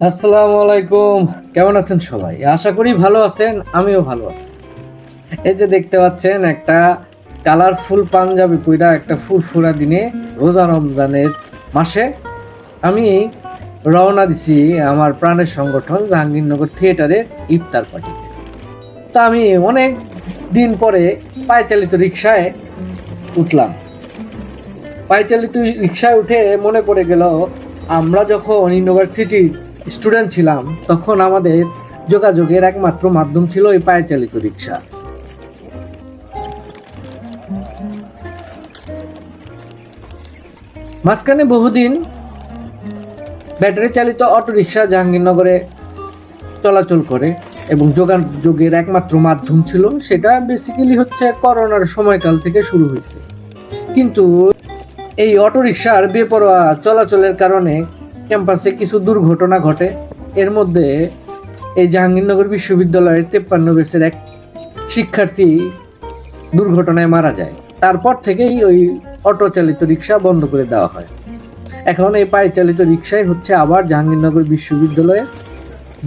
আসসালামু আলাইকুম কেমন আছেন সবাই? আশা করি ভালো আছেন, আমিও ভালো আছি। এই যে দেখতে পাচ্ছেন, একটা কালারফুল পাঞ্জাবি পইরা একটা ফুরফুরা দিনে রোজা রমজানের মাসে আমি রওনা দিছি আমার প্রাণের সংগঠন জাহাঙ্গীরনগর থিয়েটারের ইফতার পার্টিতে। তা আমি অনেক দিন পরে পায়চালিত রিক্সায় উঠলাম। পায়চালিত রিক্সায় উঠে মনে পড়ে গেল, আমরা যখন ইউনিভার্সিটির স্টুডেন্ট ছিলাম, তখন আমাদের যোগাযোগের একমাত্র মাধ্যম ছিল এই পায়চালিত রিক্সা। মাঝখানে বহুদিন ব্যাটারি চালিত অটো রিক্সা জাহাঙ্গীরনগরে চলাচল করে এবং যোগাযোগের একমাত্র মাধ্যম ছিল, সেটা বেসিক্যালি হচ্ছে করোনার সময়কাল থেকে শুরু হয়েছে। কিন্তু এই অটোরিকশার বেপরোয়া চলাচলের কারণে ক্যাম্পাসে কিছু দুর্ঘটনা ঘটে। এর মধ্যে এই জাহাঙ্গীরনগর বিশ্ববিদ্যালয়ের তেপ্পান্ন বেসের এক শিক্ষার্থী দুর্ঘটনায় মারা যায়। তারপর থেকেই ওই অটো চালিত রিক্সা বন্ধ করে দেওয়া হয়। এখন এই পায়ে চালিত রিক্সাই হচ্ছে আবার জাহাঙ্গীরনগর বিশ্ববিদ্যালয়ে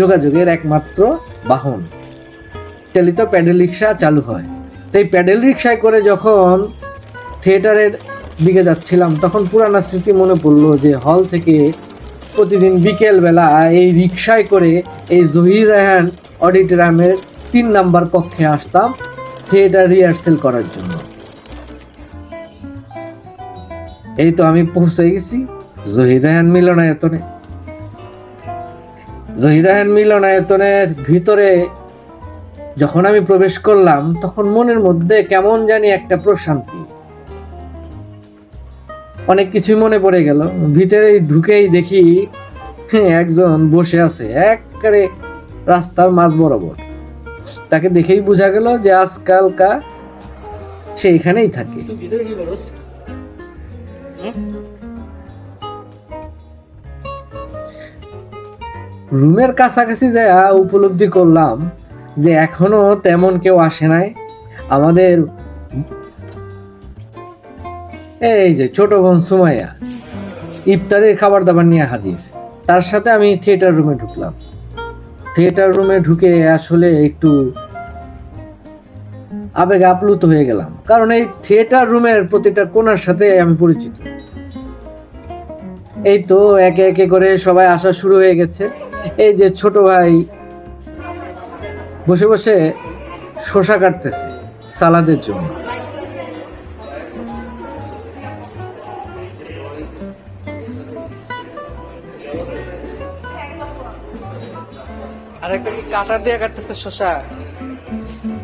যোগাযোগের একমাত্র বাহন। চালিত প্যাডেল রিক্সা চালু হয়। তো এই প্যাডেল রিক্সায় করে যখন থিয়েটারের দিকে যাচ্ছিলাম, তখন পুরানা স্মৃতি মনে পড়ল যে হল থেকে প্রতিদিন বিকেলবেলা এই রিক্সায় করে এই জহির রায়হান অডিটোরিয়ামের তিন নাম্বার কক্ষে আসতাম থিয়েটার রিহার্সেল করার জন্য। এই তো আমি পৌঁছে গেছি জহির রায়হান মিলনায়তনে। জহির রায়হান মিলনায়তনের ভিতরে যখন আমি প্রবেশ করলাম, তখন মনের মধ্যে কেমন জানি একটা প্রশান্তি। অনেক কিছুই মনে পড়ে গেল। ভিতরে ঢুকেই দেখি একজন বসে আছে একবারে রাস্তার মাঝ বরাবর। তাকে দেখেই বোঝা গেল যে আজকালকা সে এখানেই থাকে। রুমের কাছাকাছি যা উপলব্ধি করলাম যে এখনও তেমন কেউ আসে নাই। আমাদের এই যে, ছোট বোন সুমাইয়া। ইফতারের খাবার দাবার নিয়ে হাজির। তার সাথে আমি থিয়েটার রুমে ঢুকলাম। থিয়েটার রুমে ঢুকে আসলে একটু আবেগ আপ্লুত হয়ে গেলাম। কারণ এই থিয়েটার রুমের প্রতিটা কোনার সাথে আমি পরিচিত। এই তো একে একে করে সবাই আসা শুরু হয়ে গেছে। এই যে ছোট ভাই বসে বসে শসা কাটতেছে সালাদের জন্য। কাটার দিয়ে কাটতেছে শশা।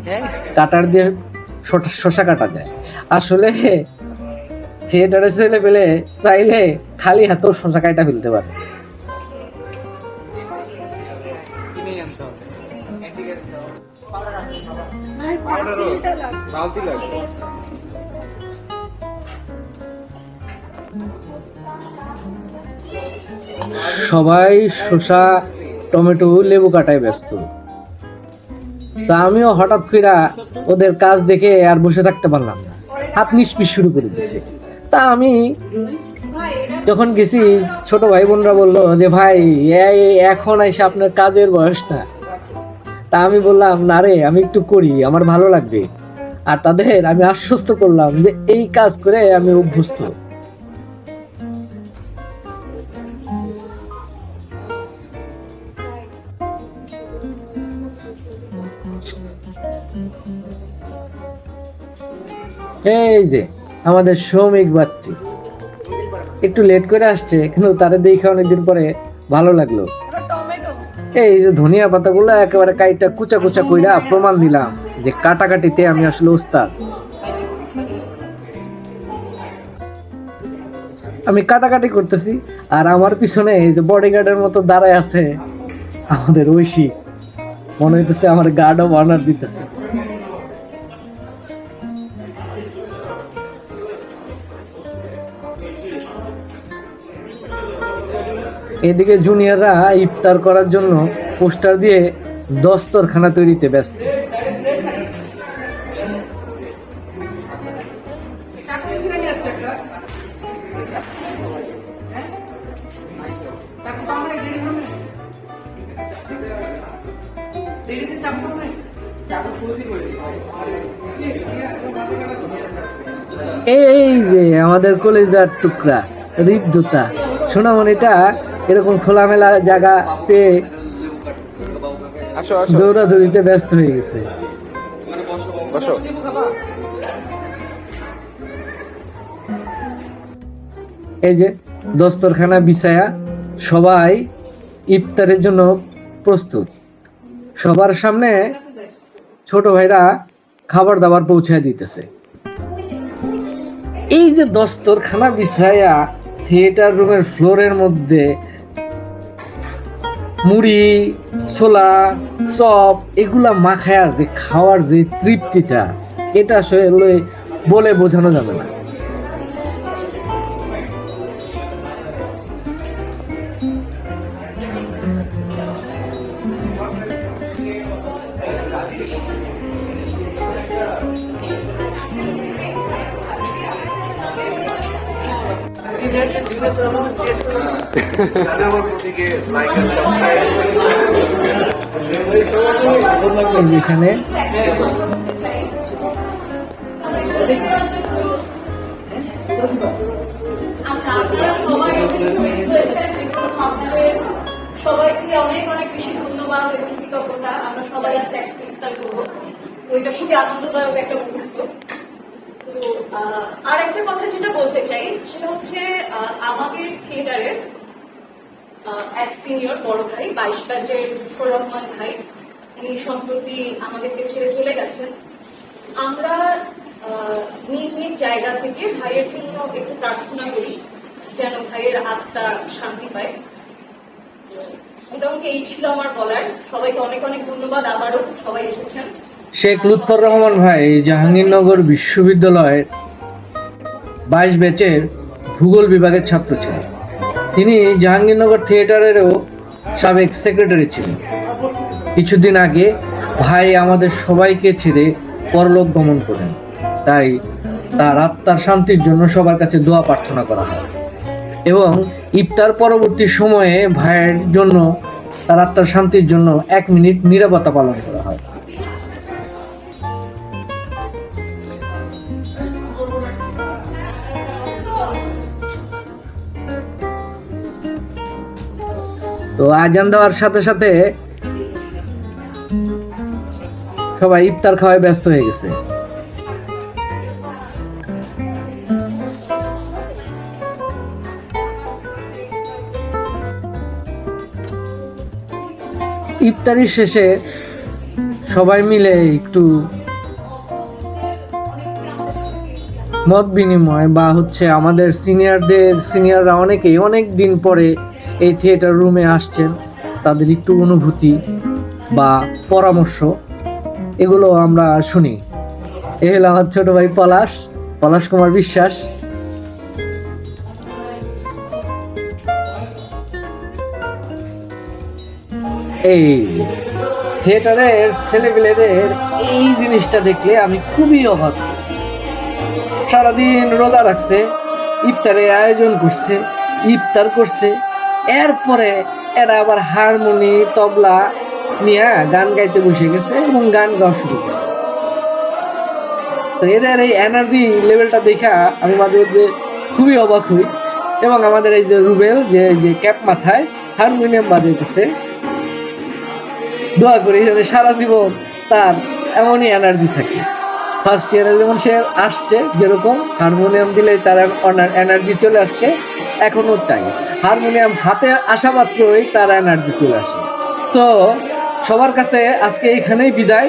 হ্যাঁ? কাটার দিয়ে শসা- শসা কাটা যায়। আসলে থিয়েটারে ছেলে পেলে চাইলে খালি হাতেও শসা কাটা ফেলতে পারে। সবাই শসা টমেটো, লেবু কাটায় ব্যস্ত। তা আমিও হঠাৎ করে ওদের কাজ দেখে আর বসে থাকতে পারলাম না। হাত নিষ্পিস শুরু করে দিছে। তা আমি যখন গেছি, ছোট ভাই বোনরা বলল যে, ভাই এখন এসে আপনার কাজের বয়স না। তা আমি বললাম, না রে, আমি একটু করি, আমার ভালো লাগবে। আর তাদের আমি আশ্বস্ত করলাম যে, এই কাজ করে আমি অভ্যস্ত। এই যে, আমাদের শ্রমিক বাচ্চি। একটু লেট করে আসছে, কিন্তু তাদের দেখে অনেকদিন পরে ভালো লাগল। এই যে ধনিয়া পাতাগুলো একেবারে কাইটা কুচা কুচা কইরা প্রমাণ দিলাম যে কাটাকাটিতে আমি আসলে ওস্তাদ। আমি কাটাকাটি করতেছি, আর আমার পিছনে এই যে বডিগার্ডের মতো দাঁড়ায় আছে আমাদের ঐশী। মনে হইতেছে আমার গার্ড অফ অনার দিতেছে। এদিকে জুনিয়ররা ইফতার করার জন্য পোস্টার দিয়ে দস্তরখানা তৈরিতে ব্যস্ত। এই যে আমাদের কলেজার টুকরা, হৃদ্যতা। সোনামণিটা এরকম খোলামেলা জায়গা পেয়ে দৌড়াদৌড়িতে ব্যস্ত হয়ে গেছে। এই যে দস্তরখানা বিছায়া সবাই ইফতারের জন্য প্রস্তুত। সবার সামনে ছোট ভাইরা খাবার দাবার পৌঁছায় দিতেছে। এই যে দস্তরখানা বিছায়া থিয়েটার রুমের ফ্লোরের মধ্যে মুড়ি, ছোলা, চপ, এগুলা মাখায়া যে খাওয়ার যে তৃপ্তিটা, এটা আসলে বলে বোঝানো যাবে না। যে এখানে আচ্ছা বেশি এবং আমরা সবাই এটা খুবই আনন্দদায়ক একটা তো আর একটা কথা যেটা বলতে চাই, সেটা হচ্ছে আমাদের থিয়েটারের এক সিনিয়র বড় ভাই, বাইশ ব্যাচের লুৎফর রহমান ভাই। উনি সম্প্রতি আমাদেরকে ছেড়ে চলে গেছেন। আমরা নিজ নিজ জায়গা থেকে ভাইয়ের জন্য একটু প্রার্থনা করি, যেন ভাইয়ের আত্মা শান্তি পায়। মোটামুটি এই ছিল আমার বলার। সবাইকে অনেক অনেক ধন্যবাদ। আবারও সবাই এসেছেন। শেখ লুৎফর রহমান ভাই জাহাঙ্গীরনগর বিশ্ববিদ্যালয়ের বাইশ ব্যাচের ভূগোল বিভাগের ছাত্র ছিলেন তিনি জাহাঙ্গীরনগর থিয়েটারেরও সাবেক সেক্রেটারি ছিলেন। কিছুদিন আগে ভাই আমাদের সবাইকে ছেড়ে পরলোক গমন করেন। তাই তার আত্মার শান্তির জন্য সবার কাছে দোয়া প্রার্থনা করা হয়। এবং ইফতার পরবর্তী সময়ে ভাইয়ের জন্য তার আত্মার শান্তির জন্য এক মিনিট নিরাপত্তা পালন করা তো আজান দেওয়ার সাথে সাথে সবাই ইফতার খাওয়ায় ব্যস্ত হয়ে গেছে। ইফতারির শেষে সবাই মিলে একটু মত বিনিময় বা হচ্ছে আমাদের সিনিয়রদের সিনিয়ররা অনেকেই অনেক দিন পরে এই থিয়েটার রুমে আসছেন, তাদের একটু অনুভূতি বা পরামর্শ, এগুলো আমরা শুনি। এ হলো আমার ছোট ভাই পলাশ পলাশ কুমার বিশ্বাস। এই থিয়েটারের ছেলেপিলেদের এই জিনিসটা দেখলে আমি খুবই অবাক। সারাদিন রোজা রাখছে, ইফতারের আয়োজন করছে, ইফতার করছে এরপরে এরা আবার হারমোনি, তবলা নিয়ে গান গাইতে বসে গেছে এবং গান গাওয়া শুরু করছে। তো এদের এই এনার্জি লেভেলটা দেখা আমি মাঝে মধ্যে খুবই অবাক হই এবং আমাদের এই যে রুবেল, যে এই যে ক্যাপ মাথায় হারমোনিয়াম বাজাইতেছে, দোয়া করি যাতে সারা জীবন তার এমনই এনার্জি থাকে। ফার্স্ট ইয়ারে যেমন সে আসছে, যেরকম হারমোনিয়াম দিলে তার এনার্জি চলে আসছে এখনও তাই। হারমোনিয়াম হাতে আসা মাত্রই তার এনার্জি চলে আসে। তো সবার কাছে আজকে এইখানেই বিদায়।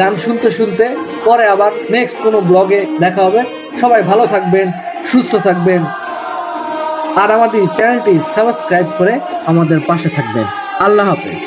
গান শুনতে শুনতে পরে আবার নেক্সট কোনো ব্লগে দেখা হবে। সবাই ভালো থাকবেন, সুস্থ থাকবেন। আর আমাদের চ্যানেলটি সাবস্ক্রাইব করে আমাদের পাশে থাকবেন। আল্লাহ হাফেজ।